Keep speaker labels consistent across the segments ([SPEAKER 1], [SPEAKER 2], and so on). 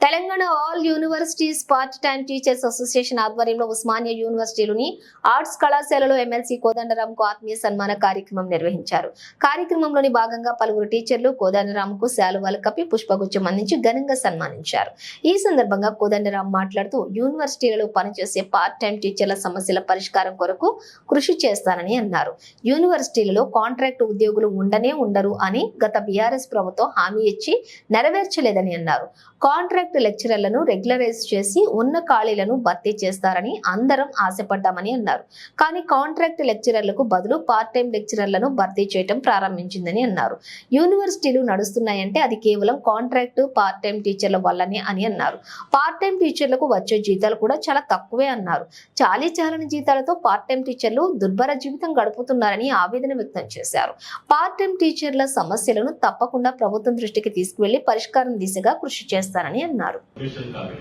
[SPEAKER 1] Telangana all universities part time teachers association ఆధ్వర్యంలో ఉస్మానియా యూనివర్సిటీలోని arts కళాశాలలో ఎమ్మెల్సీ కోదండరాంకు ఆత్మీయ సన్మాన కార్యక్రమం నిర్వహించారు. కార్యక్రమంలోని భాగంగా పలువురు టీచర్లు కోదండరాంకు శాలువాలు కప్పి పుష్పగుచ్చం అందించి ఘనంగా సన్మానించారు. ఈ సందర్భంగా కోదండరాం మాట్లాడుతూ యూనివర్సిటీలలో పనిచేసే పార్ట్ టైం టీచర్ల సమస్యల పరిష్కారం కొరకు కృషి చేస్తానని అన్నారు. యూనివర్సిటీలలో కాంట్రాక్ట్ ఉద్యోగులు ఉండనే ఉండరు అని గత బీఆర్ఎస్ ప్రభుత్వం హామీ ఇచ్చి నెరవేర్చలేదని అన్నారు. కాంట్రాక్ట్ కాంట్రాక్ట్ లెక్చరర్లను రెగ్యులరైజ్ చేసి ఉన్న ఖాళీలను భర్తీ చేస్తారని అందరం ఆశపడ్డామని అన్నారు. కానీ కాంట్రాక్ట్ లెక్చరర్లకు బదులు పార్ట్ టైం లెక్చరర్లను భర్తీ చేయడం ప్రారంభించిందని అన్నారు. యూనివర్సిటీలు నడుస్తున్నాయంటే అది కేవలం కాంట్రాక్ట్ పార్ట్ టైం టీచర్ల వల్లనే అని అన్నారు. పార్ట్ టైం టీచర్లకు వచ్చే జీతాలు కూడా చాలా తక్కువే అన్నారు. చాలీ చాలని జీతాలతో పార్ట్ టైం టీచర్లు దుర్భర జీవితం గడుపుతున్నారని ఆవేదన వ్యక్తం చేశారు. పార్ట్ టైం టీచర్ల సమస్యలను తప్పకుండా ప్రభుత్వం దృష్టికి తీసుకువెళ్ళి పరిష్కారం దిశగా కృషి చేస్తారని అన్నారు.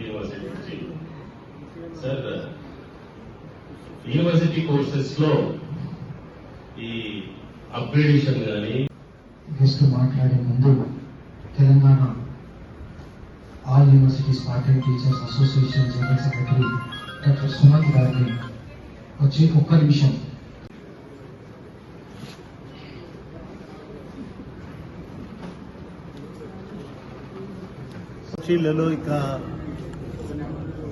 [SPEAKER 2] యూనివర్సిటీ సార్ యూనివర్సిటీ కోర్సెస్లో ఈ అప్గ్రేడేషన్ కానీ
[SPEAKER 3] గెస్ట్ మాట్లాడే ముందు Telangana all universities part time teachers association general secretary doctor Sumanth గారిని వచ్చి ఒక్క నిమిషం.
[SPEAKER 4] ఇండస్ట్రీలలో ఇక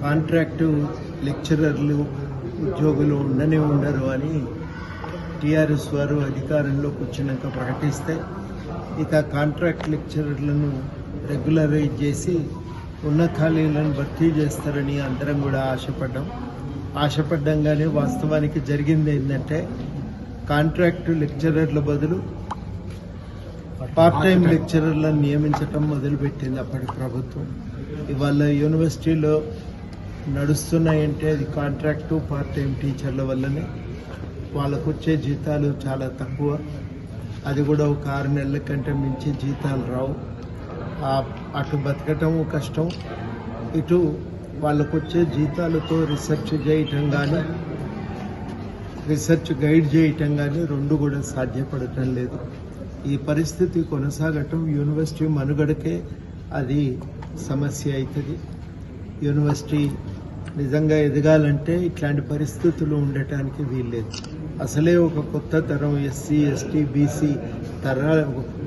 [SPEAKER 4] కాంట్రాక్టు లెక్చరర్లు ఉద్యోగులు ఉండనే ఉండరు అని టీఆర్ఎస్ వారు అధికారంలోకి వచ్చినాక ప్రకటిస్తే ఇక కాంట్రాక్ట్ లెక్చరర్లను రెగ్యులరైజ్ చేసి ఉన్న ఖాళీలను భర్తీ చేస్తారని అందరం కూడా ఆశపడ్డాం. ఆశపడ్డంగానే వాస్తవానికి జరిగింది ఏంటంటే కాంట్రాక్టు లెక్చరర్ల బదులు పార్ట్ టైం లెక్చరర్లను నియమించటం మొదలుపెట్టింది అప్పటి ప్రభుత్వం. ఇవాళ యూనివర్సిటీలో నడుస్తున్నాయంటే అది కాంట్రాక్టు పార్ట్ టైం టీచర్ల వల్లనే. వాళ్ళకు వచ్చే జీతాలు చాలా తక్కువ. అది కూడా ఒక ఆరు నెలల కంటే మించి జీతాలు రావు. అటు బతకటం కష్టం. ఇటు వాళ్ళకు వచ్చే జీతాలతో రీసెర్చ్ చేయటం కానీ రీసెర్చ్ గైడ్ చేయటం కానీ రెండు కూడా సాధ్యపడటం లేదు. ఈ పరిస్థితి కొనసాగటం యూనివర్సిటీ మనుగడకే అది సమస్య అవుతుంది యూనివర్సిటీ నిజంగా ఎదగాలంటే ఇట్లాంటి పరిస్థితులు ఉండటానికి వీల్లేదు. అసలే ఒక కొత్త తరం ఎస్సీ ఎస్టీ బీసీ తర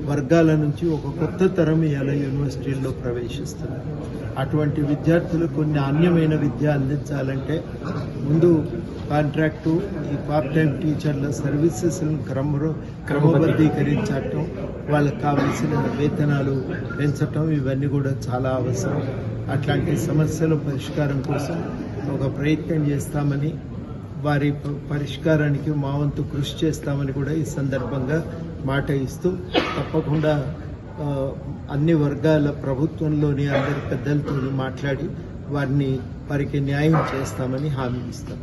[SPEAKER 4] వర్గాల నుంచి ఒక కొత్త తరం ఇలా యూనివర్సిటీల్లో ప్రవేశిస్తున్నారు. అటువంటి విద్యార్థులు కొన్ని నాణ్యమైన విద్య అందించాలంటే ముందు కాంట్రాక్టు ఈ పార్ట్ టైం టీచర్ల సర్వీసెస్ను క్రమ క్రమబద్ధీకరించటం వాళ్ళకి కావలసిన వేతనాలు పెంచటం ఇవన్నీ కూడా చాలా అవసరం. అట్లాంటి సమస్యల పరిష్కారం కోసం ఒక ప్రయత్నం చేస్తామని వారి పరిష్కారానికి మా వంతు కృషి చేస్తామని కూడా ఈ సందర్భంగా మాట ఇస్తూ తప్పకుండా అన్ని వర్గాల ప్రభుత్వంలోని అందరి పెద్దలతో మాట్లాడి వారిని వారికి న్యాయం చేస్తామని హామీ ఇస్తాం.